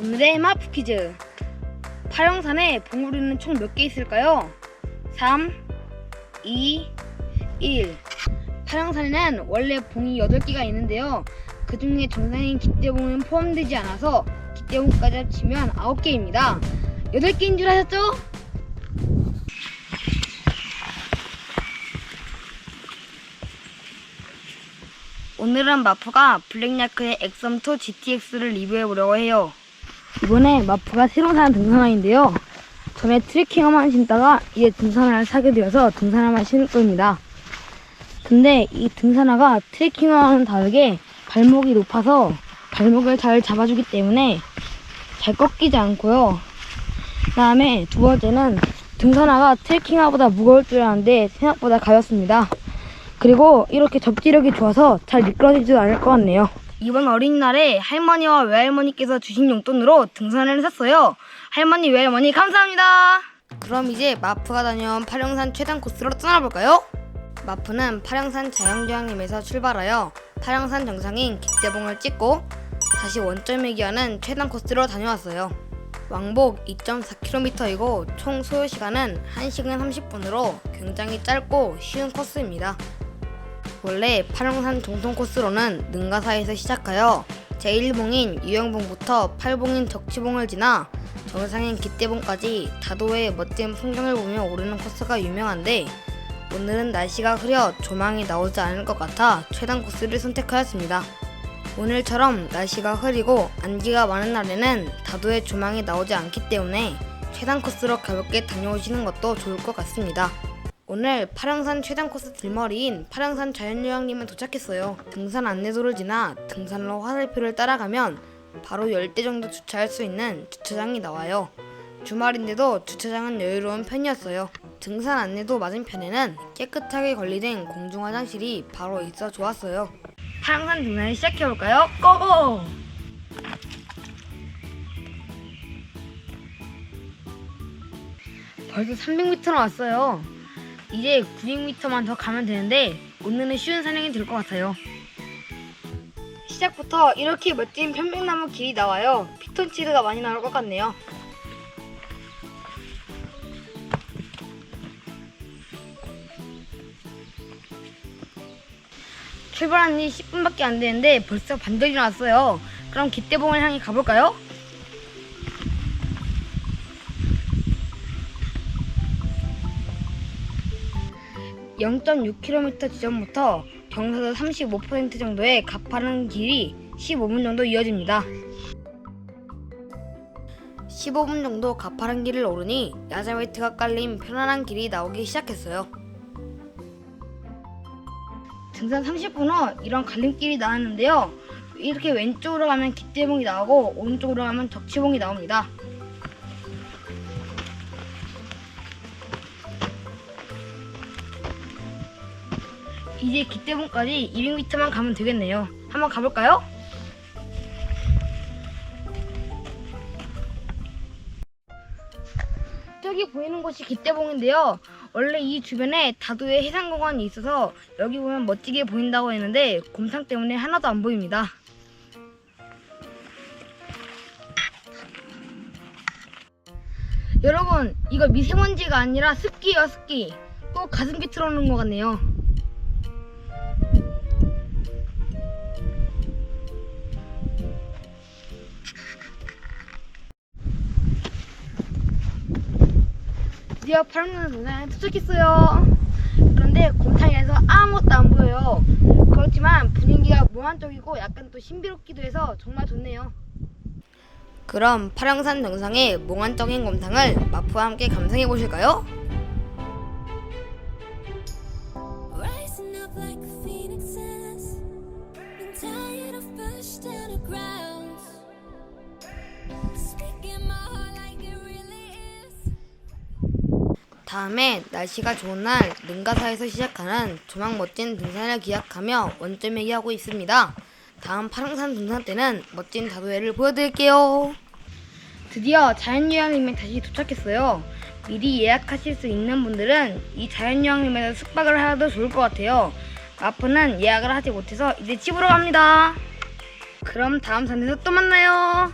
오늘의 마프 퀴즈. 파령산에 봉우리는 총 몇 개 있을까요? 3, 2, 1. 파령산에는 원래 봉이 8개가 있는데요. 그 중에 정상인 기대봉은 포함되지 않아서 기대봉까지 합치면 9개입니다. 8개인 줄 아셨죠? 오늘은 마프가 블랙야크의 엑섬2 GTX를 리뷰해보려고 해요. 이번에 마프가 새로 산 등산화인데요. 전에 트레킹화만 신다가 이제 등산화를 사게 되어서 등산화만 신을 겁니다. 근데 이 등산화가 트레킹화와는 다르게 발목이 높아서 발목을 잘 잡아주기 때문에 잘 꺾이지 않고요. 그 다음에 두 번째는 등산화가 트레킹화보다 무거울 줄 알았는데 생각보다 가볍습니다. 그리고 이렇게 접지력이 좋아서 잘 미끄러지지도 않을 것 같네요. 이번 어린이날에 할머니와 외할머니께서 주신 용돈으로 등산을 샀어요. 할머니, 외할머니 감사합니다. 그럼 이제 마프가 다녀온 파령산 최단 코스로 떠나볼까요? 마프는 파령산 자연교양림에서 출발하여 파령산 정상인 깃대봉을 찍고 다시 원점에 기하는 최단 코스로 다녀왔어요. 왕복 2.4km이고 총 소요 시간은 1시간 30분으로 굉장히 짧고 쉬운 코스입니다. 원래 파령산 정통 코스로는 능가사에서 시작하여 제1봉인 유영봉부터 8봉인 적치봉을 지나 정상인 기대봉까지 다도의 멋진 풍경을 보며 오르는 코스가 유명한데 오늘은 날씨가 흐려 조망이 나오지 않을 것 같아 최단 코스를 선택하였습니다. 오늘처럼 날씨가 흐리고 안개가 많은 날에는 다도의 조망이 나오지 않기 때문에 최단 코스로 가볍게 다녀오시는 것도 좋을 것 같습니다. 오늘 파랑산 최단 코스 들머리인 파랑산 자연요양림에 도착했어요. 등산 안내도를 지나 등산로 화살표를 따라가면 바로 10대 정도 주차할 수 있는 주차장이 나와요. 주말인데도 주차장은 여유로운 편이었어요. 등산 안내도 맞은편에는 깨끗하게 관리된 공중 화장실이 바로 있어 좋았어요. 파랑산 등산을 시작해볼까요? 고고! 벌써 300m나 왔어요. 이제 900m만 더 가면 되는데 오늘은 쉬운 산행이 될 것 같아요. 시작부터 이렇게 멋진 편백나무 길이 나와요. 피톤치드가 많이 나올 것 같네요. 출발한 지 10분밖에 안 되는데 벌써 반절이 나왔어요. 그럼 깃대봉을 향해 가볼까요? (0.6km) 지점부터 경사도 35% 정도의 가파른 길이 15분 정도 이어집니다. 15분 정도 가파른 길을 오르니 야자매트가 깔린 편안한 길이 나오기 시작했어요. 등산 30분 후 이런 갈림길이 나왔는데요. 이렇게 왼쪽으로 가면 깃대봉이 나오고 오른쪽으로 가면 적치봉이 나옵니다. 이제 깃대봉까지 200m만 가면 되겠네요. 한번 가볼까요? 저기 보이는 곳이 깃대봉인데요. 원래 이 주변에 다도의 해상공원이 있어서 여기 보면 멋지게 보인다고 했는데 곰탕 때문에 하나도 안 보입니다. 여러분 이거 미세먼지가 아니라 습기예요 습기 또 가슴 비틀어 오는 것 같네요 드디어 파란색 동산에 도착했어요. 그런데 곰탕에서 아무것도 안 보여요. 그렇지만 분위기가 몽환적이고 약간 또 신비롭기도 해서 정말 좋네요. 그럼 파랑산 정상의 몽환적인 곰탕을 마프와 함께 감상해 보실까요? 다음에 날씨가 좋은 날 능가사에서 시작하는 조망 멋진 등산을 기약하며 원점에 기하고 있습니다. 다음 파랑산 등산 때는 멋진 다도해를 보여드릴게요. 드디어 자연유양림에 다시 도착했어요. 미리 예약하실 수 있는 분들은 이 자연유양림에서 숙박을 하도 좋을 것 같아요. 마프는 예약을 하지 못해서 이제 집으로 갑니다. 그럼 다음 산에서 또 만나요.